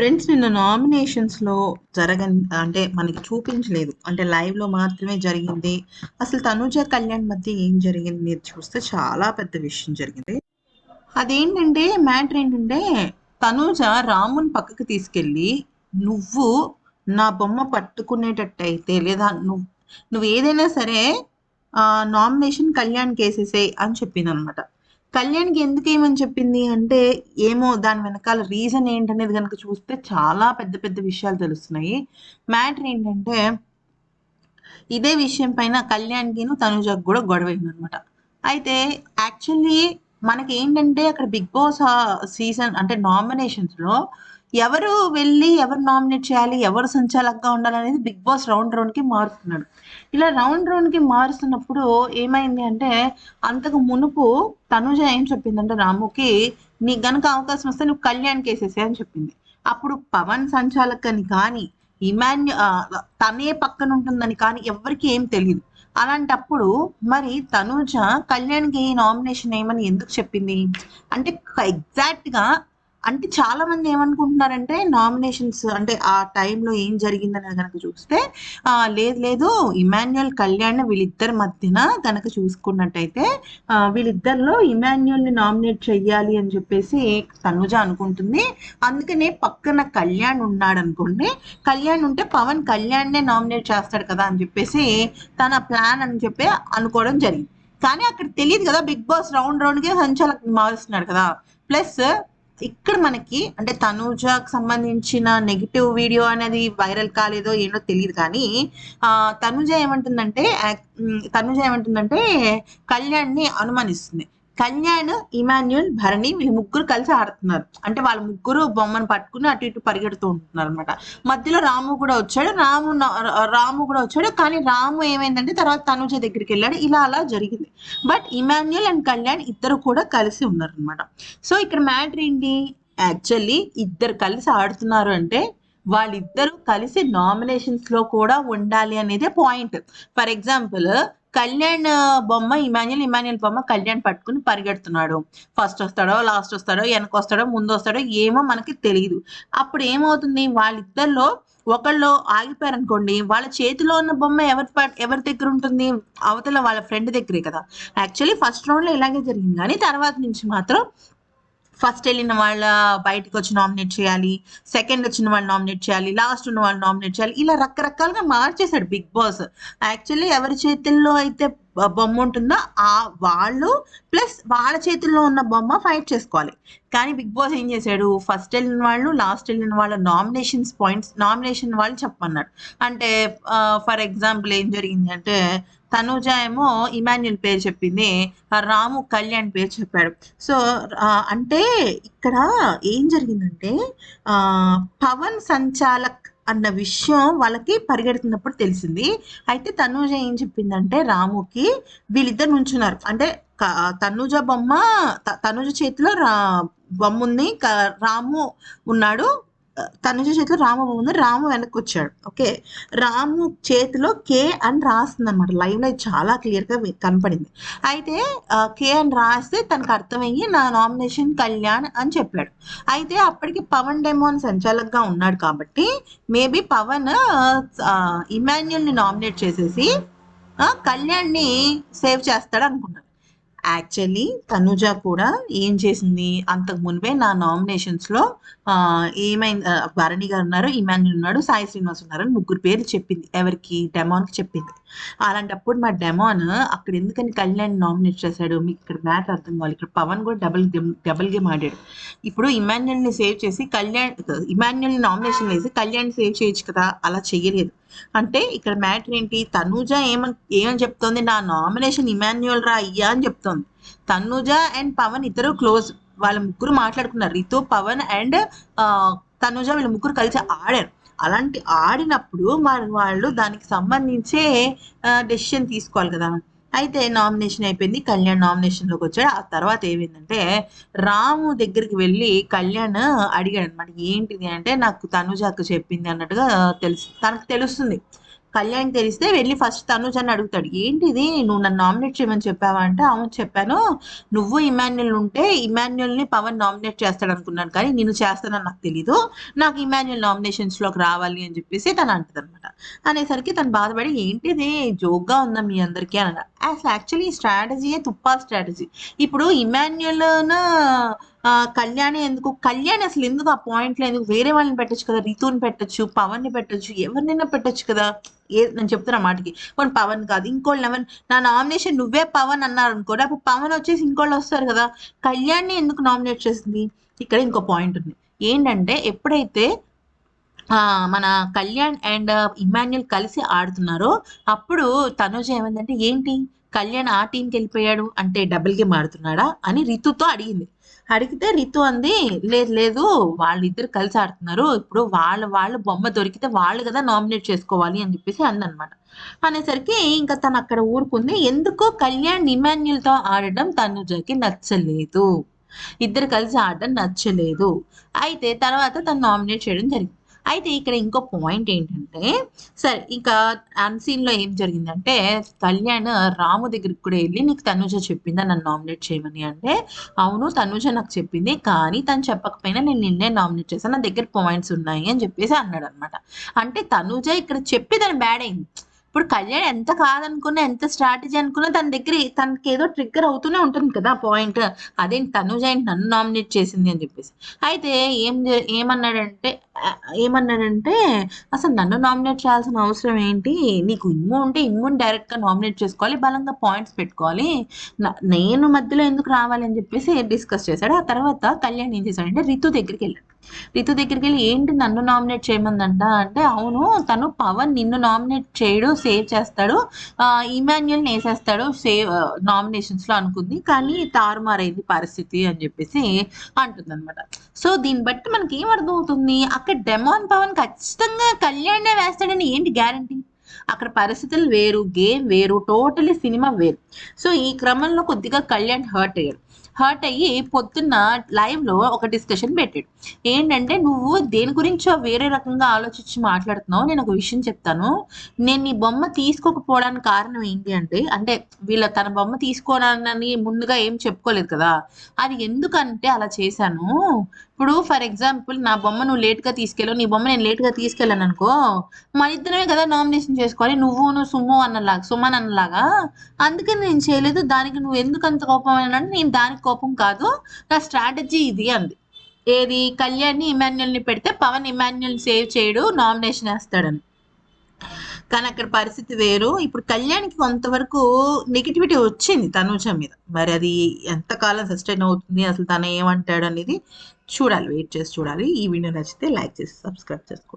Friends నిన్న నామినేషన్స్‌లో జరగ అంటే మనకి చూపించలేదు. అంటే లైవ్‌లో మాత్రమే జరిగింది. అసలు తనూజ, కళ్యాణ్ మధ్య ఏం జరిగింది చూస్తే చాలా పెద్ద విషయం జరిగింది. అదేంటంటే మ్యాటర్ ఏంటంటే తనూజ రాముని పక్కకి తీసుకెళ్ళి నువ్వు నా బొమ్మ పట్టుకునేటట్టయితే లేదా నువ్వు నువ్వు ఏదైనా సరే నామినేషన్ కళ్యాణ్ కేసేసే అని చెప్పిందనమాట. కళ్యాణ్‌కి ఎందుకేయమని చెప్పింది అంటే, ఏమో దాని వెనకాల రీజన్ ఏంటనేది కనుక చూస్తే చాలా పెద్ద పెద్ద విషయాలు తెలుస్తున్నాయి. మ్యాటర్ ఏంటంటే ఇదే విషయం పైన కళ్యాణ్‌కిను, తనుజకి గూడా గొడవయిందనమాట. అయితే యాక్చువల్లీ మనకి ఏంటంటే అక్కడ 'బిగ్ బాస్' సీజన్ అంటే నామినేషన్స్లో ఎవరు వెళ్ళి ఎవరు నామినేట్ చేయాలి, ఎవరు సంచాలకంగా ఉండాలనేది 'బిగ్ బాస్' రౌండ్ రౌండ్‌కి మారుస్తున్నాడు. ఇలా రౌండ్ రౌండ్‌కి మారుస్తున్నప్పుడు ఏమైంది అంటే, అంతకు మునుపు తనుజ ఏం చెప్పిందంటే రాముకి, "నీకు గనక అవకాశం వస్తే నువ్వు కళ్యాణ్ కేసేసే అని చెప్పింది. అప్పుడు పవన్ సంచాలక్ అని కానీ, ఇమాన్యు తనే పక్కన ఉంటుందని కానీ ఎవరికి ఏం తెలియదు అలాంటప్పుడు మరి తనూజ కళ్యాణ్‌కి నామినేషన్ వేయమని ఎందుకు చెప్పింది? అంటే ఎగ్జాక్ట్‌గా అంటే చాలా మంది ఏమనుకుంటున్నారంటే నామినేషన్స్ అంటే ఆ టైంలో ఏం జరిగిందనేది కనుక చూస్తే లేదు లేదు ఇమాన్యుయల్, కళ్యాణ్ వీళ్ళిద్దరి మధ్యన కనుక చూసుకున్నట్టయితే వీళ్ళిద్దరిలో ఇమాన్యుయల్‌ని నామినేట్ చెయ్యాలి అని చెప్పేసి తనుజ అనుకుంటుంది. అందుకనే పక్కన కళ్యాణ్ ఉన్నాడు అనుకోండి కళ్యాణ్ ఉంటే పవన్ కళ్యాణ్‌నే నామినేట్ చేస్తాడు కదా! అని చెప్పేసి తన ప్లాన్ అని చెప్పి అనుకోవడం జరిగింది. కానీ అక్కడ తెలియదు కదా! 'బిగ్ బాస్' రౌండ్ రౌండ్‌కి సంచాలకుని మారుస్తున్నాడు కదా! ప్లస్ ఇక్కడ మనకి అంటే తనూజకి సంబంధించిన నెగిటివ్ వీడియో అనేది వైరల్ కాలేదో ఏంటో తెలియదు కానీ తనూజ ఏమంటుందంటే తనూజ ఏమంటుందంటే కళ్యాణ్‌ని అనుమానిస్తుంది. కళ్యాణ్, ఇమాన్యుల్ భరణి వీళ్ళు ముగ్గురు కలిసి ఆడుతున్నారు. అంటే వాళ్ళ ముగ్గురు బొమ్మను పట్టుకొని అటు ఇటు పరిగెడుతూ ఉంటున్నారు అనమాట మధ్యలో రాము కూడా వచ్చాడు. రాము రాము కూడా వచ్చాడు. కానీ రాము ఏమైందంటే తర్వాత తనుజ దగ్గరికి వెళ్ళాడు ఇలా అలా జరిగింది. బట్ ఇమాన్యుల్ అండ్ కళ్యాణ్ ఇద్దరు కూడా కలిసి ఉన్నారనమాట. సో ఇక్కడ మ్యాటర్ ఏంటి? యాక్చువల్లీ ఇద్దరు కలిసి ఆడుతున్నారు అంటే వాళ్ళిద్దరూ కలిసి నామినేషన్స్లో కూడా ఉండాలి అనేదే పాయింట్. ఫర్ ఎగ్జాంపుల్ కళ్యాణ్ బొమ్మ ఇమాన్యుల్ ఇమాన్యుల్ బొమ్మ కళ్యాణ్ పట్టుకుని పరిగెడుతున్నాడు. ఫస్ట్ వస్తాడో, లాస్ట్ వస్తాడో, వెనక వస్తాడో ముందు వస్తాడో ఏమో మనకి తెలియదు అప్పుడు ఏమవుతుంది వాళ్ళిద్దరిలో ఒకళ్ళు ఆగిపోయారు అనుకోండి వాళ్ళ చేతిలో ఉన్న బొమ్మ ఎవరి ఎవరి దగ్గర ఉంటుంది? అవతల వాళ్ళ ఫ్రెండ్ దగ్గరే కదా! యాక్చువల్లీ ఫస్ట్ రౌండ్‌లో ఇలాగే జరిగింది కానీ తర్వాత నుంచి మాత్రం ఫస్ట్ వెళ్ళిన వాళ్ళ బయటకొచ్చి నామినేట్ చేయాలి. సెకండ్ వచ్చిన వాళ్ళు నామినేట్ చేయాలి. లాస్ట్ ఉన్న వాళ్ళు నామినేట్ చేయాలి. ఇలా రకరకాలుగా మార్చేసాడు 'బిగ్ బాస్'. యాక్చువల్లీ ఎవరి చేతుల్లో అయితే బొమ్మ ఉంటుందో ఆ వాళ్ళు ప్లస్ వాళ్ళ చేతుల్లో ఉన్న బొమ్మ ఫైట్ చేసుకోవాలి. కానీ 'బిగ్ బాస్' ఏం చేశాడు? ఫస్ట్ వెళ్ళిన వాళ్ళు, లాస్ట్ వెళ్ళిన వాళ్ళ నామినేషన్స్ పాయింట్స్ నామినేషన్ వాళ్ళు చెప్పమన్నాడు. అంటే ఫర్ ఎగ్జాంపుల్ ఏం జరిగిందంటే తనూజ ఏమో ఇమాన్యుల్ పేరు చెప్పింది. రాము, కళ్యాణ్ పేరు చెప్పాడు. సో అంటే ఇక్కడ ఏం జరిగిందంటే పవన్ సంచాలక్ అన్న విషయం వాళ్ళకి పరిగెడుతున్నప్పుడు తెలిసింది. అయితే తనూజ ఏం చెప్పిందంటే రాముకి వీళ్ళిద్దరు నుంచున్నారు. అంటే తనూజ బొమ్మ త తనూజ చేతిలో రా బొమ్మ ఉంది రాము ఉన్నాడు. తన తనూజ చేతిలో రాము ఉంది. రాము వెనక్కొచ్చాడు. ఓకే. రాము చేతిలో కే అని రాస్తుందనమాట. లైవ్‌లో చాలా క్లియర్‌గా కనపడింది. అయితే కే అని రాస్తే తనకు అర్థమయ్యి నా నామినేషన్ కళ్యాణ్ అని చెప్పాడు. అయితే అప్పటికి పవన్ డెమోన్ సంచాలకుగా ఉన్నాడు కాబట్టి మేబీ పవన్ ఇమాన్యుల్ని నామినేట్ చేసేసి కళ్యాణ్‌ని సేవ్ చేస్తాడు అనుకున్నాడు యాక్చువల్లీ తనుజ కూడా ఏం చేసింది? అంతకు మునిపే నా నామినేషన్స్‌లో లో ఏమైంది భరణి గారు ఉన్నారు, ఇమాన్యుల్ ఉన్నాడు, సాయి శ్రీనివాస్ ఉన్నారు అని ముగ్గురు పేర్లు చెప్పింది. ఎవరికి? డెమాన్‌కి చెప్పింది. అలాంటప్పుడు మా డెమాన్ అక్కడ ఎందుకని కళ్యాణ్ నామినేట్ చేశాడు? మీకు ఇక్కడ మ్యాటర్ అర్థం కావాలి. ఇక్కడ పవన్ కూడా డబుల్ గేమ్ డబుల్ గేమ్ ఆడాడు. ఇప్పుడు ఇమాన్యుల్ని సేవ్ చేసి కళ్యాణ్ ఇమాన్యుల్ని నామినేషన్ వేసి కళ్యాణ్ సేవ్ చేయొచ్చు కదా! అలా చేయలేదు అంటే ఇక్కడ మ్యాటర్ ఏంటి? తనూజ ఏమని ఏమని చెప్తోంది? నా నామినేషన్ ఇమాన్యుయల్ రా అయ్యా అని చెప్తోంది. తనూజ అండ్ పవన్ ఇద్దరు క్లోజ్. వాళ్ళ ముగ్గురు మాట్లాడుకున్నారు. రితు, పవన్ అండ్ ఆహ్, తనూజ వీళ్ళ ముగ్గురు కలిసి ఆడారు. అలాంటి ఆడినప్పుడు మరి వాళ్ళు దానికి సంబంధించే డెసిషన్ తీసుకోవాలి కదా! అయితే నామినేషన్ అయిపోయింది. కళ్యాణ్ నామినేషన్‌లోకి వచ్చాడు. ఆ తర్వాత ఏమైందంటే రాము దగ్గరికి వెళ్ళి కళ్యాణ్ అడిగాడు అనమాట ఏంటిది? అంటే నాకు తనూజ చెప్పింది అన్నట్టుగా తెలుసు తనకు తెలుస్తుంది. కళ్యాణ్ తెలిస్తే వెళ్ళి ఫస్ట్ తనుజ్ అని అడుగుతాడు. ఏంటిది? నువ్వు నన్ను నామినేట్ చేయమని చెప్పావా? అంటే అవును చెప్పాను. నువ్వు ఇమాన్యుల్ ఉంటే ఇమాన్యుల్ని పవన్ నామినేట్ చేస్తాడు అనుకున్నాను. కానీ నేను చేస్తానని నాకు తెలీదు. నాకు ఇమాన్యుల్ నామినేషన్స్లోకి రావాలి అని చెప్పేసి తను అంటదనమాట. అనేసరికి తను బాధపడి ఏంటిది? జోక్గా ఉందా మీ అందరికీ? అని అసలు యాక్చువల్లీ ఈ స్ట్రాటజీయే తుప్పా స్ట్రాటజీ ఇప్పుడు ఇమాన్యుల్ కళ్యాణ్ ఎందుకు కళ్యాణ్ అసలు ఎందుకు ఆ పాయింట్లో ఎందుకు వేరే వాళ్ళని పెట్టొచ్చు కదా? రితుని పెట్టొచ్చు పవన్ని ఎవరినైనా పెట్టచ్చు కదా? ఏ నేను చెప్తున్నా మాటకి. కొన్ని పవన్ కాదు ఇంకోళ్ళు ఎవరు నా నామినేషన్ నువ్వే పవన్ అన్నారు అనుకోండి అప్పుడు పవన్ వచ్చేసి ఇంకోళ్ళు వస్తారు కదా? కళ్యాణ్ని ఎందుకు నామినేట్ చేసింది? ఇక్కడ ఇంకో పాయింట్ ఉంది. ఏంటంటే ఎప్పుడైతే మన కళ్యాణ్ అండ్ ఇమాన్యుల్ కలిసి ఆడుతున్నారు. అప్పుడు తనుజ ఏమైందంటే ఏంటి? కళ్యాణ్ ఆ టీంకి వెళ్ళిపోయాడు? అంటే డబుల్ గేమ్ ఆడుతున్నాడా? అని రితుతో అడిగింది. అడిగితే రితు అంది లేదు లేదు వాళ్ళిద్దరు కలిసి ఆడుతున్నారు. ఇప్పుడు వాళ్ళ వాళ్ళ బొమ్మ దొరికితే వాళ్ళు కదా నామినేట్ చేసుకోవాలి అని చెప్పేసి అందనమాట అనేసరికి ఇంకా తను అక్కడ ఊరుకుంది. ఎందుకో కళ్యాణ్ ఇమాన్యుల్తో ఆడడం తనుజకి నచ్చలేదు. ఇద్దరు కలిసి ఆడడం నచ్చలేదు. అయితే తర్వాత తను నామినేట్ చేయడం జరిగింది. అయితే ఇక్కడ ఇంకో పాయింట్ ఏంటంటే సరే ఇంకా అన్సీన్లో ఏం జరిగిందంటే కళ్యాణ్ రాము దగ్గరికి కూడా వెళ్ళి నీకు తనుజ చెప్పిందా నన్ను నామినేట్ చేయమని? అంటే అవును తనుజ నాకు చెప్పింది కానీ తను చెప్పకపోయినా నేను నిన్నే నామినేట్ చేశాను నా దగ్గర పాయింట్స్ ఉన్నాయి అని చెప్పేసి అన్నాడు అనమాట అంటే తనుజ ఇక్కడ చెప్పి దాని బ్యాడ్ అయింది. ఇప్పుడు కళ్యాణ్ ఎంత కాదనుకున్నా ఎంత స్ట్రాటజీ అనుకున్నా తన దగ్గర తనకి ఏదో ట్రిగ్గర్ అవుతూనే ఉంటుంది కదా పాయింట్ అదేంటి తనుజ ఏంటి నన్ను నామినేట్ చేసింది అని చెప్పేసి. అయితే ఏం ఏమన్నాడంటే ఏమన్నాడంటే అసలు నన్ను నామినేట్ చేయాల్సిన అవసరం ఏంటి? నీకు ఇమ్ము ఉంటే ఇమ్ముని డైరెక్ట్గా నామినేట్ చేసుకోవాలి బలంగా పాయింట్స్ పెట్టుకోవాలి. నేను మధ్యలో ఎందుకు రావాలి? అని చెప్పేసి డిస్కస్ చేశాడు. ఆ తర్వాత కళ్యాణ్ ఏం చేశాడంటే రితు దగ్గరికి వెళ్ళాడు. రితు దగ్గరికి వెళ్ళి ఏంటి నన్ను నామినేట్ చేయమందంట? అంటే అవును తను పవన్ నిన్ను నామినేట్ చేయడు సేవ్ చేస్తాడు. ఆ, ఇమాన్యుల్ వేసేస్తాడు సేవ్ నామినేషన్స్లో అనుకుంది. కానీ తారుమారైంది పరిస్థితి అని చెప్పేసి అంటుంది అనమాట సో దీన్ని బట్టి మనకి ఏం అర్థమవుతుంది? అక్కడ డెమాన్ పవన్ ఖచ్చితంగా కళ్యాణ్నే వేస్తాడని ఏంటి గ్యారంటీ? అక్కడ పరిస్థితులు వేరు గేమ్ వేరు టోటలీ సినిమా వేరు. సో ఈ క్రమంలో కొద్దిగా కళ్యాణ్ హర్ట్ అయ్యాడు. హర్ట్ అయ్యి పొద్దున్న లైవ్లో ఒక డిస్కషన్ పెట్టాడు. ఏంటంటే నువ్వు దేని గురించో వేరే రకంగా ఆలోచించి మాట్లాడుతున్నావు నేను ఒక విషయం చెప్తాను. నేను నీ బొమ్మ తీసుకోకపోవడానికి కారణం ఏంటి అంటే అంటే వీళ్ళ తన బొమ్మ తీసుకోనని ముందుగా ఏం చెప్పుకోలేదు కదా. అది ఎందుకంటే అలా చేశాను? ఇప్పుడు ఫర్ ఎగ్జాంపుల్ నా బొమ్మ నువ్వు లేట్గా తీసుకెళ్ళు తీసుకెళ్ళావు. నీ బొమ్మ నేను లేట్గా తీసుకెళ్ళాను అనుకో మన ఇద్దరమే కదా నామినేషన్ చేసుకోవాలి నువ్వు నువ్వు సుమ్ము అన్నలాగా సుమన్ అన్నలాగా అందుకని నేను చేయలేదు. దానికి నువ్వు ఎందుకు అంత కోపం అంటే నేను దానికి కోపం కాదు. నా స్ట్రాటజీ ఇది అంది. ఏది? కళ్యాణ్ని ఇమాన్యుల్ని పెడితే పవన్ ఇమాన్యుల్ని సేవ్ చేయడు నామినేషన్ వేస్తాడని. కానీ అక్కడ పరిస్థితి వేరు. ఇప్పుడు కళ్యాణ్కి కొంతవరకు నెగిటివిటీ వచ్చింది తనూజ మీద. మరి అది ఎంతకాలం సస్టైన్ అవుతుంది? అసలు తను ఏమంటాడు అనేది చూడాలి వెయిట్ చేసి చూడాలి. ఈ వీడియో నచ్చితే లైక్ చేసి సబ్స్క్రైబ్ చేసుకోండి.